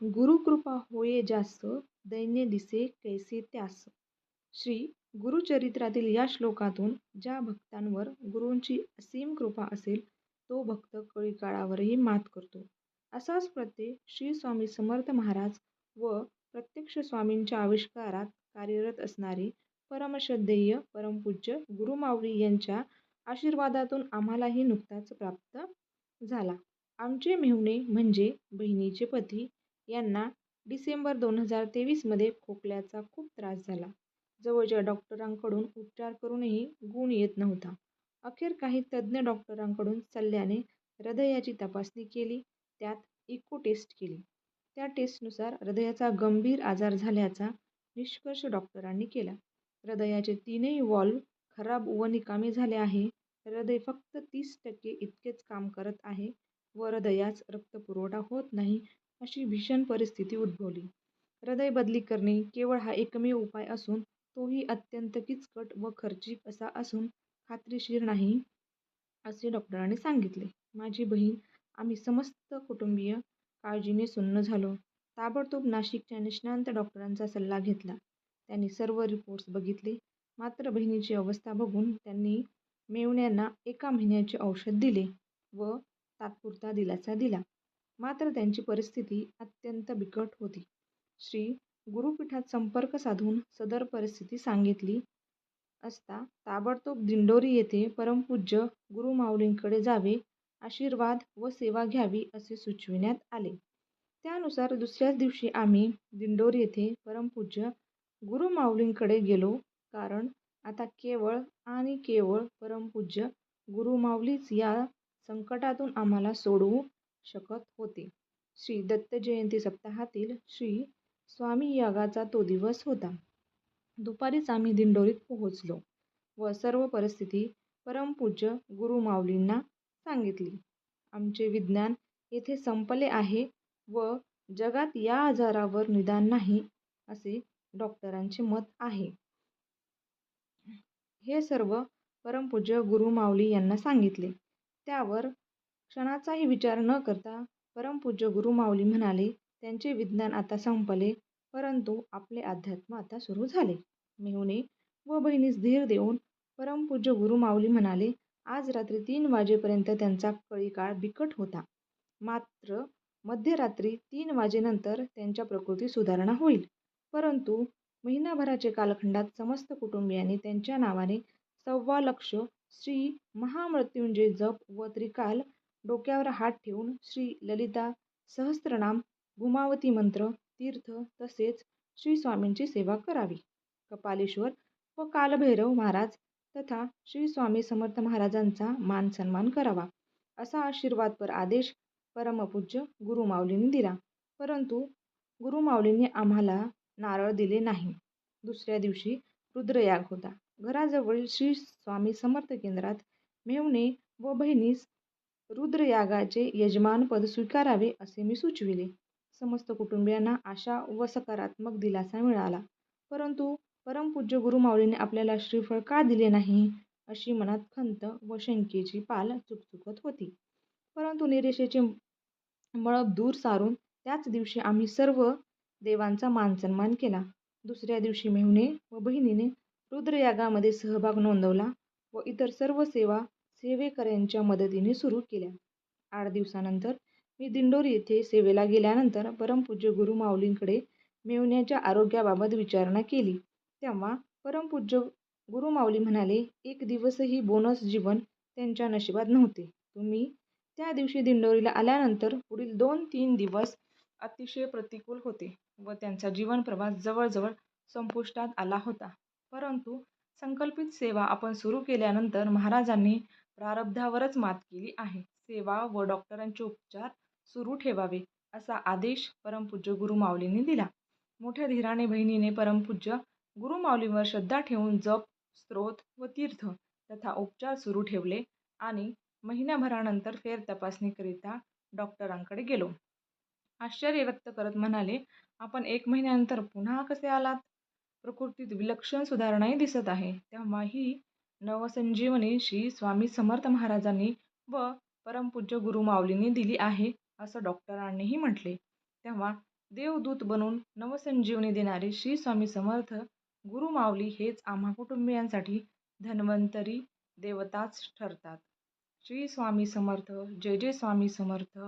गुरुकृपा होये जास दैन्य दिसे कैसे त्यास श्री गुरुचरित्रातील या श्लोकातून ज्या भक्तांवर गुरूंची असीम कृपा असेल तो भक्त कळीकाळावरही मात करतो असाच प्रत्यय श्री स्वामी समर्थ महाराज व प्रत्यक्ष स्वामींच्या आविष्कारात कार्यरत असणारे परमश्रद्धेय परमपूज्य गुरुमावळी यांच्या आशीर्वादातून आम्हालाही नुकताच प्राप्त झाला. आमचे मेहुणे म्हणजे बहिणीचे पती यांना डिसेंबर दोन हजार तेवीसमध्ये खोकल्याचा खूप त्रास झाला. जवळच्या डॉक्टरांकडून उपचार करूनही गुण येत नव्हता. अखेर काही तज्ज्ञ डॉक्टरांकडून सल्ल्याने हृदयाची तपासणी केली. त्यात इको टेस्ट केली. त्या टेस्टनुसार हृदयाचा गंभीर आजार झाल्याचा निष्कर्ष डॉक्टरांनी केला. हृदयाचे तीनही वॉल्व खराब व निकामी झाले आहे. हृदय फक्त तीस टक्के इतकेच काम करत आहे व हृदयास रक्तपुरवठा होत नाही अशी भीषण परिस्थिती उद्भवली. हृदय बदली करणे केवळ हा एकमेव उपाय असून तोही अत्यंत किचकट व खर्चिक असा असून खात्रीशीर नाही असे डॉक्टरांनी सांगितले. माझी बहीण आम्ही समस्त कुटुंबीय काळजीने सुन्न झालो. ताबडतोब नाशिकच्या निष्णात डॉक्टरांचा सल्ला घेतला. त्यांनी सर्व रिपोर्ट्स बघितले. मात्र बहिणीची अवस्था बघून त्यांनी मेव्हण्यांना एका महिन्याचे औषध दिले व तात्पुरता दिलासा दिला. मात्र त्यांची परिस्थिती अत्यंत बिकट होती. श्री गुरुपीठात संपर्क साधून सदर परिस्थिती सांगितली असता ताबडतोब दिंडोरी येथे परमपूज्य गुरुमाऊलींकडे जावे, आशीर्वाद व सेवा घ्यावी असे सुचविण्यात आले. त्यानुसार दुसऱ्याच दिवशी आम्ही दिंडोरी येथे परमपूज्य गुरुमाऊलींकडे गेलो कारण आता केवळ आणि केवळ परमपूज्य गुरुमाऊलीच या संकटातून आम्हाला सोडवू शकत होते. श्री दत्त जयंती सप्ताहातील श्री स्वामी यागाचा तो दिवस होता. दुपारीच आम्ही दिंडोरीत पोहोचलो व सर्व परिस्थिती परमपूज्य गुरुमाऊलींना सांगितली. आमचे विज्ञान येथे संपले आहे व जगात या आजारावर निदान नाही असे डॉक्टरांचे मत आहे. हे सर्व परमपूज्य गुरुमाऊली यांना सांगितले. त्यावर क्षणाचाही विचार न करता परमपूज्य गुरुमाऊली म्हणाले त्यांचे विज्ञान आता संपले परंतु आपले अध्यात्म आता सुरू झाले. मेव्हणे व बहिणीस धीर देऊन परमपूज्य गुरुमाऊली म्हणाले आज रात्री तीन वाजेपर्यंत त्यांचा कळीकाळ बिकट होता. मात्र मध्यरात्री तीन वाजेनंतर त्यांच्या प्रकृतीत सुधारणा होईल. परंतु महिनाभराचे कालखंडात समस्त कुटुंबीयांनी त्यांच्या नावाने सव्वा लक्ष श्री महामृत्युंजय जप व त्रिकाल डोक्यावर हात ठेवून श्री ललिता सहस्त्रनाम, गुमावती मंत्र, तीर्थ तसेच श्री स्वामींची सेवा करावी. कपालेश्वर व कालभैरव महाराज तथा श्री स्वामी समर्थ महाराजांचा मान सन्मान करावा असा आशीर्वादपर आदेश परमपूज्य गुरुमाऊलींनी दिला. परंतु गुरुमाऊलींनी आम्हाला नारळ दिले नाही. दुसऱ्या दिवशी रुद्रयाग होता. घराजवळील श्री स्वामी समर्थ केंद्रात मेवणे व बहिणीस रुद्रयागाचे यजमानपद स्वीकारावे असे मी सुचविले. समस्त कुटुंबियांना आशा व सकारात्मक दिलासा मिळाला. परंतु परमपूज्य गुरुमाऊलीने आपल्याला श्रीफळ का दिले नाही अशी मनात खंत व शंकेची पाल चुकचुकत होती. परंतु निरेषेचे मळब दूर सारून त्याच दिवशी आम्ही सर्व देवांचा मानसन्मान केला. दुसऱ्या दिवशी मेहुणे व बहिणीने रुद्रयागामध्ये सहभाग नोंदवला व इतर सर्व सेवा सेवेकऱ्यांच्या मदतीने सुरू केल्या. आठ दिवसानंतर मी दिंडोरी येथे सेवेला गेल्यानंतर परमपूज्य गुरुमाऊलींकडे मेवण्याच्या आरोग्याबाबत विचारणा केली तेव्हा परमपूज्य गुरुमाऊली म्हणाले एक दिवसही बोनस जीवन त्यांच्या नशिबात नव्हते. तुम्ही त्या दिवशी दिंडोरीला आल्यानंतर पुढील दोन तीन दिवस अतिशय प्रतिकूल होते व त्यांचा जीवनप्रवास जवळजवळ संपुष्टात आला होता. परंतु संकल्पित सेवा आपण सुरू केल्यानंतर महाराजांनी प्रारब्धावरच मात केली आहे. सेवा व डॉक्टरांचे उपचार सुरू ठेवावे असा आदेश परमपूज्य गुरुमाऊलींनी दिला. मोठ्या धीराने बहिणीने परमपूज्य गुरुमाऊलींवर श्रद्धा ठेवून जप, स्त्रोत व तीर्थ तथा उपचार सुरू ठेवले आणि महिन्याभरानंतर फेरतपासणीकरिता डॉक्टरांकडे गेलो. आश्चर्य व्यक्त करत म्हणाले आपण एक महिन्यानंतर पुन्हा कसे आलात? प्रकृतीत विलक्षण सुधारणाही दिसत आहे. तेव्हाही नवसंजीवनी श्री स्वामी समर्थ महाराजांनी व परमपूज्य गुरुमाऊलींनी दिली आहे असं डॉक्टरांनीही म्हटले. तेव्हा देवदूत बनून नवसंजीवनी देणारे श्री स्वामी समर्थ गुरुमाऊली हेच आम्हा कुटुंबियांसाठी धन्वंतरी देवताच ठरतात श्री स्वामी समर्थ जय जय स्वामी समर्थ